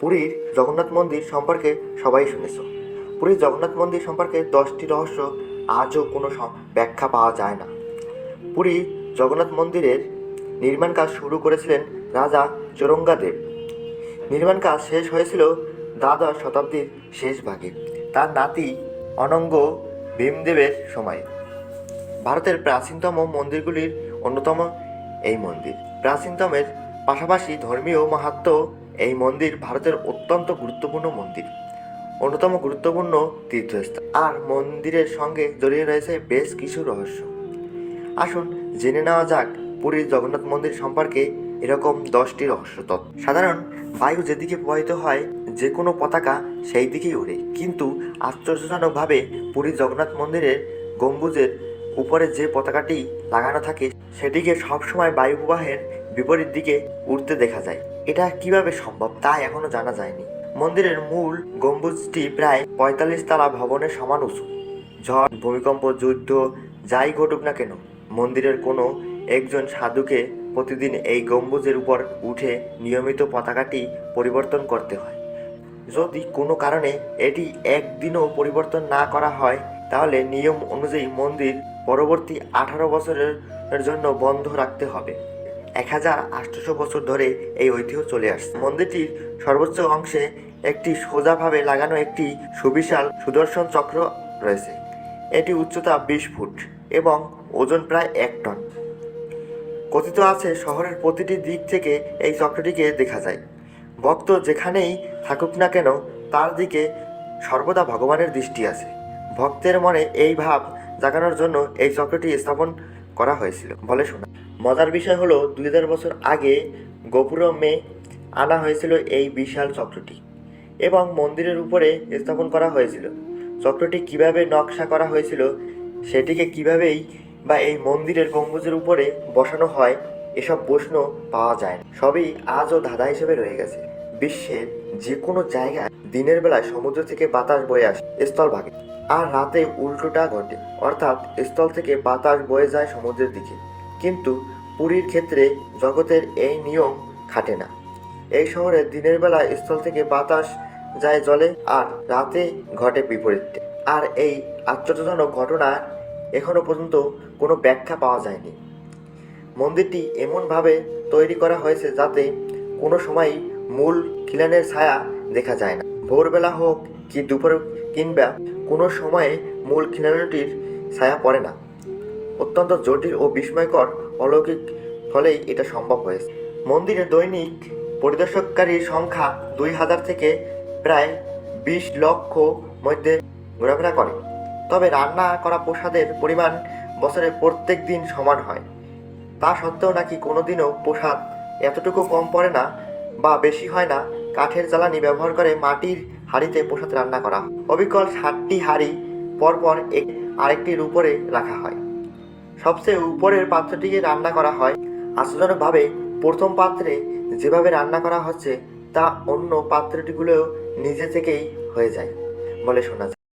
পুরীর জগন্নাথ মন্দির সম্পর্কে সবাই শুনেছ। পুরীর জগন্নাথ মন্দির সম্পর্কে দশটি রহস্য আজও কোনো ব্যাখ্যা পাওয়া যায় না। পুরী জগন্নাথ মন্দিরের নির্মাণ কাজ শুরু করেছিলেন রাজা চৌরঙ্গাদেব। নির্মাণ কাজ শেষ হয়েছিল দ্বাদশ শতাব্দীর শেষ ভাগে। তার নাতি অনঙ্গ ভীমদেবের সময়। ভারতের প্রাচীনতম মন্দিরগুলির অন্যতম এই মন্দির। প্রাচীনতমের পাশাপাশি ধর্মীয় মাহাত্ম্য এই মন্দির ভারতের অত্যন্ত গুরুত্বপূর্ণ মন্দির, অন্যতম গুরুত্বপূর্ণ তীর্থস্থান। আর মন্দিরের সঙ্গে জড়িয়ে রয়েছে বেশ কিছু রহস্য। আসুন জেনে নেওয়া যাক পুরীর জগন্নাথ মন্দির সম্পর্কে এরকম দশটি রহস্য তত্ত্ব সাধারণ বায়ু যেদিকে প্রবাহিত হয়, যে কোনো পতাকা সেই দিকেই ওড়ে। কিন্তু আশ্চর্যজনকভাবে পুরীর জগন্নাথ মন্দিরের গম্বুজের উপরে যে পতাকাটি লাগানো থাকে, সেটিকে সবসময় বায়ু প্রবাহের বিপরীত দিকে উঠতে দেখা যায়। এটা কীভাবে সম্ভব তা এখনও জানা যায়নি। মন্দিরের মূল গম্বুজটি প্রায় পঁয়তাল্লিশ তালা ভবনের সমান উঁচু। ঝড়, ভূমিকম্প, যুদ্ধ, যাই ঘটুক না কেন, মন্দিরের কোনো একজন সাধুকে প্রতিদিন এই গম্বুজের উপর উঠে নিয়মিত পতাকাটি পরিবর্তন করতে হয়। যদি কোনো কারণে এটি একদিনও পরিবর্তন না করা হয়, তাহলে নিয়ম অনুযায়ী মন্দির পরবর্তী আঠারো বছরের জন্য বন্ধ রাখতে হবে। এক হাজার আটশোশো বছর ধরে এই ঐতিহ্য চলে আসছে। মন্দিরটির সর্বোচ্চ অংশে একটি সোজাভাবে লাগানো একটি সুবিশাল সুদর্শন চক্র রয়েছে। এটি উচ্চতা বিশ ফুট এবং ওজন প্রায় এক টন। কথিত আছে, শহরের প্রতিটি দিক থেকে এই চক্রটিকে দেখা যায়। ভক্ত যেখানেই থাকুক না কেন, তার দিকে সর্বদা ভগবানের দৃষ্টি আছে। ভক্তের মনে এই ভাব জাগানোর জন্য এই চক্রটি স্থাপন করা হয়েছিল। বলে শোনা মজার বিষয় হলো দুই হাজার বছর আগে গোপুরমে আনা হয়েছিল এই বিশাল চক্রটি এবং মন্দিরের উপরে স্থাপন করা হয়েছিল। চক্রটি কীভাবে নকশা করা হয়েছিল, সেটিকে কিভাবেই বা এই মন্দিরের গম্বুজের উপরে বসানো হয়, এসব প্রশ্ন পাওয়া যায় সবই আজও ধাঁধা হিসেবে রয়ে গেছে। বিশ্বের যে কোনো জায়গায় দিনের বেলায় সমুদ্র থেকে বাতাস বয়ে আসে স্থলভাগে আর রাতে উল্টোটা ঘটে। অর্থাৎ স্থল থেকে বাতাস বয়ে যায় সমুদ্রের দিকে। কিন্তু পুরীর ক্ষেত্রে জগতের এই নিয়ম খাটে না। এই শহরে দিনের বেলা স্থল থেকে বাতাস যায় জলে আর রাতে ঘটে বিপরীতটা আর এই আশ্চর্যজনক ঘটনা এখনও পর্যন্ত কোনো ব্যাখ্যা পাওয়া যায়নি। মন্দিরটি এমনভাবে তৈরি করা হয়েছে যাতে কোনো সময় মূল খিলানের ছায়া দেখা যায় না। ভোরবেলা হোক কি দুপুর কিংবা কোনো সময়ে মূল খিলানটির ছায়া পড়ে না। অত্যন্ত জটিল ও বিস্ময়কর অলৌকিক ফলেই এটা সম্ভব হয়েছে। মন্দিরে দৈনিক পরিদর্শককারীর সংখ্যা দুই হাজার থেকে প্রায় বিশ লক্ষ মধ্যে ঘোরাফেরা করে। তবে রান্না করা প্রসাদের পরিমাণ বছরে প্রত্যেক দিন সমান হয়। তা সত্ত্বেও নাকি কোনোদিনও প্রসাদ এতটুকু কম পড়ে না বা বেশি হয় না, কাঠের জ্বালানি ব্যবহার করে মাটির হাঁড়িতে প্রসাদ রান্না করা অবিকল ষাটটি হাঁড়ি পরপর এক আরেকটির উপরে রাখা হয়। সবচেয়ে উপরের পাত্রটিকে রান্না করা হয়। আশ্চর্যজনকভাবে প্রথম পাত্রে যেভাবে রান্না করা হচ্ছে, তা অন্য পাত্রটিগুলোও নিজে থেকেই হয়ে যায় বলে শোনা যায়।